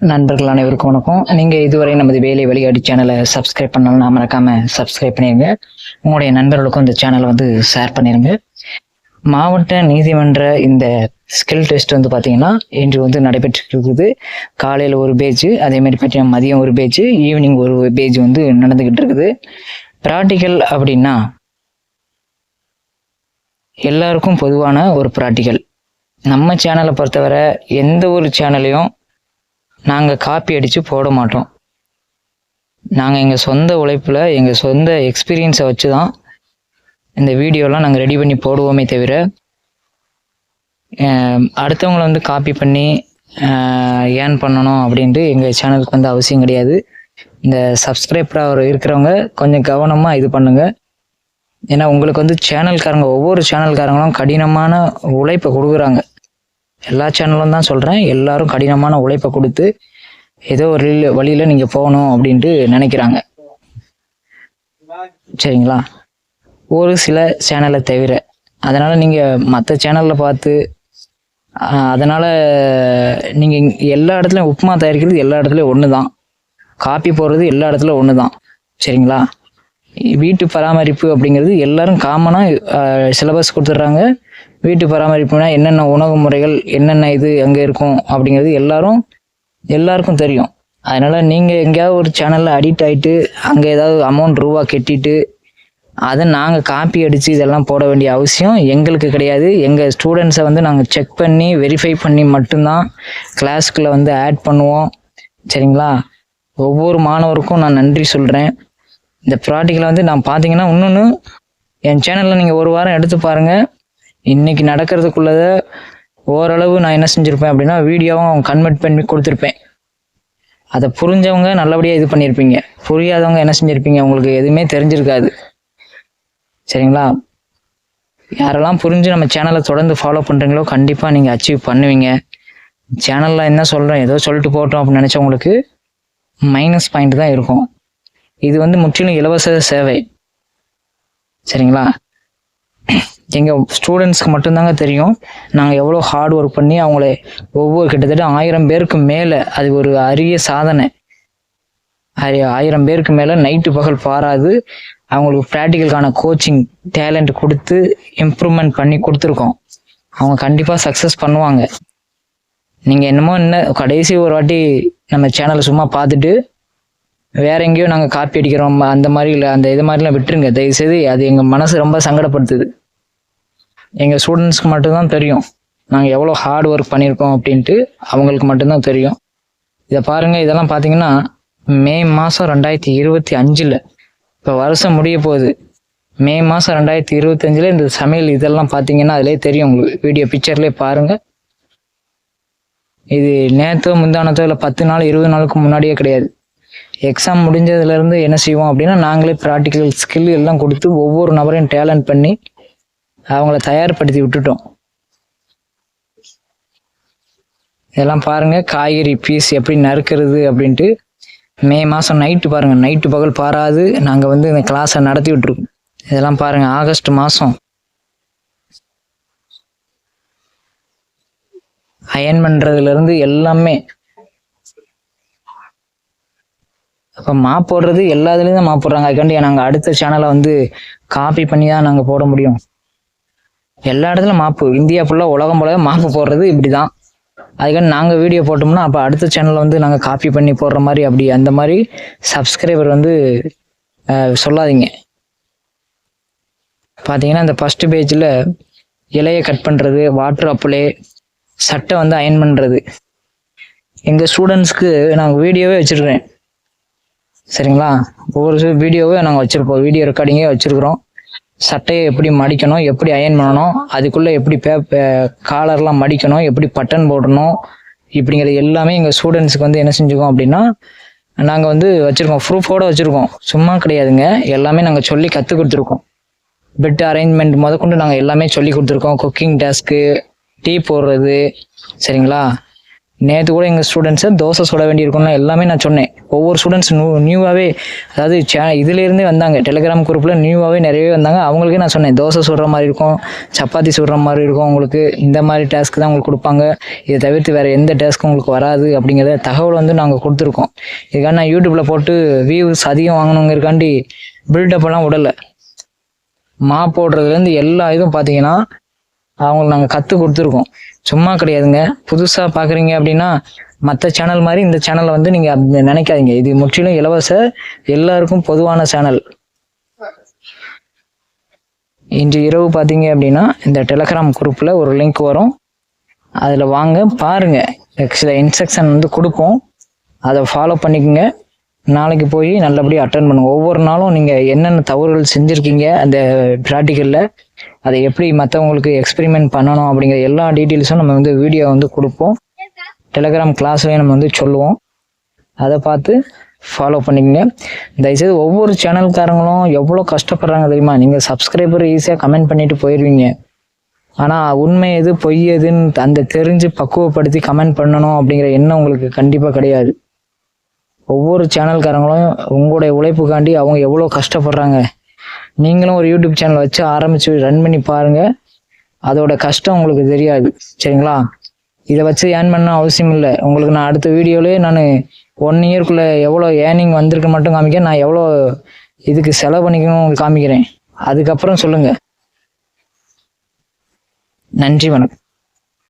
நண்பர்கள் அனைவருக்கும் வணக்கம். நீங்கள் இதுவரை நமது வேலை வழிகாட்டி சேனலை சப்ஸ்கிரைப் பண்ணலாம் மறக்காம சப்ஸ்கிரைப் பண்ணிடுங்க உங்களுடைய நண்பர்களுக்கும் இந்த சேனலை வந்து ஷேர் பண்ணிடுங்க மாவட்ட நீதிமன்ற இந்த ஸ்கில் டெஸ்ட் வந்து பார்த்தீங்கன்னா இன்று வந்து நடைபெற்று இருக்குது காலையில் ஒரு பேஜ் அதே மாதிரி பார்த்தீங்கன்னா மதியம் ஒரு பேஜ் ஈவினிங் ஒரு பேஜ் வந்து நடந்துக்கிட்டு இருக்குது. ப்ராக்டிக்கல் அப்படின்னா எல்லாருக்கும் பொதுவான ஒரு ப்ராக்டிக்கல் நம்ம சேனலை பொறுத்தவரை எந்த ஒரு சேனலையும் நாங்கள் காப்பி அடித்து போட மாட்டோம். நாங்கள் எங்கள் சொந்த உழைப்பில் எங்கள் சொந்த எக்ஸ்பீரியன்ஸை வச்சு தான் இந்த வீடியோலாம் நாங்கள் ரெடி பண்ணி போடுவோமே தவிர அடுத்தவங்களை அடுத்தவங்கள வந்து காப்பி பண்ணி ஏர்ன் பண்ணணும் அப்படின்ட்டு எங்கள் சேனலுக்கு வந்து அவசியம் கிடையாது. இந்த சப்ஸ்கிரைபராக இருக்கிறவங்க கொஞ்சம் கவனமாக இது பண்ணுங்கள் ஏன்னா உங்களுக்கு வந்து சேனல்காரங்க ஒவ்வொரு சேனல்காரங்களும் கடினமான உழைப்பை கொடுக்குறாங்க. எல்லா சேனலும் தான் சொல்கிறேன் எல்லாரும் கடினமான உழைப்பை கொடுத்து ஏதோ ஒரு வழியில் நீங்கள் போகணும் அப்படின்ட்டு நினைக்கிறாங்க. சரிங்களா? ஒரு சில சேனலை தவிர அதனால் நீங்கள் மற்ற சேனலில் பார்த்து அதனால் நீங்கள் எல்லா இடத்துலையும் உப்புமா தயாரிக்கிறது எல்லா இடத்துலையும் ஒன்று தான் காப்பி போடுறது எல்லா இடத்துலையும் ஒன்று தான் சரிங்களா? வீட்டு பராமரிப்பு அப்படிங்கிறது எல்லாரும் காமனாக சிலபஸ் கொடுத்துட்றாங்க. வீட்டு பராமரிப்புனா என்னென்ன உணவு முறைகள் என்னென்ன இது அங்கே இருக்கும் அப்படிங்கிறது எல்லாரும் எல்லாருக்கும் தெரியும். அதனால் நீங்கள் எங்கேயாவது ஒரு சேனலில் அடிக்ட் ஆகிட்டு அங்கே ஏதாவது அமௌண்ட் ரூபா கட்டிட்டு அதை நாங்கள் காப்பி அடித்து இதெல்லாம் போட வேண்டிய அவசியம் எங்களுக்கு கிடையாது. எங்கள் ஸ்டூடெண்ட்ஸை வந்து நாங்கள் செக் பண்ணி வெரிஃபை பண்ணி மட்டும்தான் கிளாஸ்க்குள்ளே வந்து ஆட் பண்ணுவோம். சரிங்களா? ஒவ்வொரு மாணவருக்கும் நான் நன்றி சொல்கிறேன் இந்த ப்ராக்டிக்கலை வந்து நான் பார்த்தீங்கன்னா இன்னொன்று என் சேனலில் நீங்கள் ஒரு வாரம் எடுத்து பாருங்கள் இன்றைக்கி நடக்கிறதுக்குள்ளத ஓரளவு நான் என்ன செஞ்சுருப்பேன் அப்படின்னா வீடியோவும் கன்வெர்ட் பண்ணி கொடுத்துருப்பேன். அதை புரிஞ்சவங்க நல்லபடியாக இது பண்ணியிருப்பீங்க புரியாதவங்க என்ன செஞ்சுருப்பீங்க உங்களுக்கு எதுவுமே தெரிஞ்சிருக்காது. சரிங்களா? யாரெல்லாம் புரிஞ்சு நம்ம சேனலை தொடர்ந்து ஃபாலோ பண்ணுறீங்களோ கண்டிப்பாக நீங்கள் அச்சீவ் பண்ணுவீங்க. சேனலில் என்ன சொல்கிறேன் ஏதோ சொல்லிட்டு போட்டோம் அப்படின்னு நினச்சவங்களுக்கு மைனஸ் பாயிண்ட் தான் இருக்கும். இது வந்து முற்றிலும் இலவச சேவை. சரிங்களா? எங்கள் ஸ்டூடெண்ட்ஸ்க்கு மட்டும்தாங்க தெரியும். நாங்கள் எவ்வளோ ஹார்ட் ஒர்க் பண்ணி அவங்கள ஒவ்வொரு கிட்டத்தட்ட ஆயிரம் பேருக்கு மேலே அது ஒரு அரிய சாதனை. ஆய- ஆயிரம் பேருக்கு மேலே நைட்டு பகல் பாராது. அவங்களுக்கு ப்ராக்டிக்கலுக்கான கோச்சிங் டேலண்ட் கொடுத்து இம்ப்ரூவ்மெண்ட் பண்ணி கொடுத்துருக்கோம். அவங்க கண்டிப்பாக சக்ஸஸ் பண்ணுவாங்க. நீங்கள் என்னமோ என்ன கடைசி ஒரு வாட்டி நம்ம சேனலை சும்மா பார்த்துட்டு வேற எங்கேயோ நாங்கள் காப்பி அடிக்கிறோம் அந்த மாதிரி இல்லை அந்த இது மாதிரிலாம் விட்டுருங்க. தயவுசெய்து அது எங்கள் மனசு ரொம்ப சங்கடப்படுத்துது. எங்கள் ஸ்டூடெண்ட்ஸ்க்கு மட்டும்தான் தெரியும். நாங்கள் எவ்வளோ ஹார்ட் ஒர்க் பண்ணியிருக்கோம் அப்படின்ட்டு அவங்களுக்கு மட்டும்தான் தெரியும். இதை பாருங்கள் இதெல்லாம் பார்த்தீங்கன்னா மே மாதம் ரெண்டாயிரத்தி இருபத்தி அஞ்சில் இப்போ வருஷம் முடிய போகுது. மே மாதம் ரெண்டாயிரத்தி இருபத்தஞ்சில் இந்த சமையல் இதெல்லாம் பார்த்தீங்கன்னா அதிலே தெரியும் உங்களுக்கு. வீடியோ பிக்சர்லேயே பாருங்கள் இது நேற்றோ முந்தானத்தோ இல்லை பத்து நாள் இருபது நாளுக்கு முன்னாடியே கிடையாது. எக்ஸாம் முடிஞ்சதுலேருந்து என்ன செய்வோம் அப்படின்னா நாங்களே ப்ராக்டிக்கல் ஸ்கில் எல்லாம் கொடுத்து ஒவ்வொரு நபரையும் டேலண்ட் பண்ணி அவங்கள தயார்படுத்தி விட்டுட்டோம். இதெல்லாம் பாருங்கள் காய்கறி பீஸ் எப்படி நறுக்கிறது அப்படின்ட்டு மே மாதம் நைட்டு பாருங்கள் நைட்டு பகல் பாராது நாங்கள் வந்து இந்த கிளாஸை நடத்தி விட்டுருக்கோம். இதெல்லாம் பாருங்கள் ஆகஸ்ட் மாதம் அயன் பண்ணுறதுலேருந்து எல்லாமே இப்போ மாப் போடுறது எல்லா இதுலேயும் தான் மாப் போடுறாங்க. அதுக்காண்டி நாங்கள் அடுத்த சேனலை வந்து காப்பி பண்ணி தான் நாங்கள் போட முடியும். எல்லா இடத்துலையும் மாப்பு. இந்தியா ஃபுல்லாக உலகம் போல மாப்பு போடுறது இப்படி தான் அதுக்காண்டி நாங்கள் வீடியோ போட்டோம்னா அப்போ அடுத்த சேனலில் வந்து நாங்கள் காப்பி பண்ணி போடுற மாதிரி அப்படி அந்த மாதிரி சப்ஸ்கிரைபர் வந்து சொல்லாதீங்க. பார்த்தீங்கன்னா இந்த ஃபஸ்ட்டு பேஜில் இலையை கட் பண்ணுறது வாட்டர் அப்ளே சட்டை வந்து அயன் பண்ணுறது எங்கள் ஸ்டூடெண்ட்ஸ்க்கு நாங்கள் வீடியோவே வச்சுருக்கேன் சரிங்களா? ஒவ்வொரு வீடியோவே நாங்கள் வச்சுருப்போம். வீடியோ ரெக்கார்டிங்கே வச்சுருக்குறோம். சட்டையை எப்படி மடிக்கணும் எப்படி அயன் பண்ணணும் அதுக்குள்ளே எப்படி பே காலர்லாம் மடிக்கணும் எப்படி பட்டன் போடணும் இப்படிங்கிறது எல்லாமே எங்கள் ஸ்டூடெண்ட்ஸுக்கு வந்து என்ன செஞ்சுக்கோம் அப்படின்னா நாங்கள் வந்து வச்சுருக்கோம். ப்ரூஃபோடு வச்சுருக்கோம். சும்மா கிடையாதுங்க. எல்லாமே நாங்கள் சொல்லி கற்றுக் கொடுத்துருக்கோம். பெட் அரேஞ்ச்மெண்ட் முதற்கொண்டு நாங்கள் எல்லாமே சொல்லி கொடுத்துருக்கோம். குக்கிங் டாஸ்க்கு டீ போடுறது சரிங்களா? நேற்று கூட எங்கள் ஸ்டூடெண்ட்ஸை தோசை சுட வேண்டியிருக்கோம்னா எல்லாமே நான் சொன்னேன். ஒவ்வொரு ஸ்டூடெண்ட்ஸ் நியூ நியூவாகவே அதாவது சே இதுலேருந்தே வந்தாங்க. டெலிகிராம் குரூப்பில் நியூவாகவே நிறையவே வந்தாங்க. அவங்களுக்கே நான் சொன்னேன் தோசை சுடுற மாதிரி இருக்கும் சப்பாத்தி சுடுற மாதிரி இருக்கும் உங்களுக்கு. இந்த மாதிரி டாஸ்க் தான் உங்களுக்கு கொடுப்பாங்க. இதை தவிர்த்து வேறு எந்த டாஸ்க்கும் உங்களுக்கு வராது அப்படிங்கிறத தகவல் வந்து நாங்கள் கொடுத்துருக்கோம். இதுக்காக நான் யூடியூப்பில் போட்டு வியூஸ் அதிகம் வாங்கணுங்கிறக்காண்டி பில்டப் எல்லாம் விடலை. மா போடுறதுலேருந்து எல்லா இதுவும் பார்த்தீங்கன்னா அவங்களுக்கு நாங்கள் கற்றுக் கொடுத்துருக்கோம். சும்மா கிடையாதுங்க. புதுசாக பார்க்குறீங்க அப்படின்னா மற்ற சேனல் மாதிரி இந்த சேனலை வந்து நீங்கள் நினைக்காதீங்க. இது முற்றிலும் இலவச எல்லாருக்கும் பொதுவான சேனல் இன்று இரவு பார்த்தீங்க அப்படின்னா இந்த டெலகிராம் குரூப்பில் ஒரு லிங்க் வரும். அதில் வாங்க பாருங்கள் சில இன்ஸ்ட்ரக்ஷன் வந்து கொடுப்போம். அதை ஃபாலோ பண்ணிக்கோங்க. நாளைக்கு போய் நல்லபடியாக அட்டன் பண்ணுங்கள் ஒவ்வொரு நாளும் நீங்கள் என்னென்ன தவறுகள் செஞ்சுருக்கீங்க அந்த ப்ராக்டிக்கலில் அதை எப்படி மற்றவங்களுக்கு எக்ஸ்பெரிமெண்ட் பண்ணணும் அப்படிங்கிற எல்லா டீட்டெயில்ஸும் நம்ம வந்து வீடியோ வந்து கொடுப்போம். டெலகிராம் கிளாஸ்லேயும் நம்ம வந்து சொல்லுவோம். அதை பார்த்து ஃபாலோ பண்ணிக்கங்க. தயவுசெய்து ஒவ்வொரு சேனல்காரங்களும் எவ்வளோ கஷ்டப்படுறாங்க தெரியுமா? நீங்கள் சப்ஸ்கிரைபர் ஈஸியாக கமெண்ட் பண்ணிட்டு போயிடுவீங்க ஆனால் உண்மை எது பொய் எதுன்னு அந்த தெரிஞ்சு பக்குவப்படுத்தி கமெண்ட் பண்ணணும் அப்படிங்கிற எண்ணம் உங்களுக்கு கண்டிப்பாக கிடையாது. ஒவ்வொரு சேனல்காரங்களும் உங்களுடைய உழைப்புக்காண்டி அவங்க எவ்வளோ கஷ்டப்படுறாங்க. நீங்களும் ஒரு யூடியூப் சேனல் வச்சு ஆரம்பித்து ரன் பண்ணி பாருங்கள் அதோட கஷ்டம் உங்களுக்கு தெரியாது. சரிங்களா? இதை வச்சு ஏர்ன் பண்ண அவசியம் இல்லை. உங்களுக்கு நான் அடுத்த வீடியோலேயே நான் ஒன் இயர்க்குள்ளே எவ்வளோ ஏர்னிங் வந்திருக்கு மட்டும் காமிக்க நான் எவ்வளோ இதுக்கு செலவு பண்ணிக்கணும் உங்களுக்கு காமிக்கிறேன். அதுக்கப்புறம் சொல்லுங்கள் நன்றி வணக்கம்.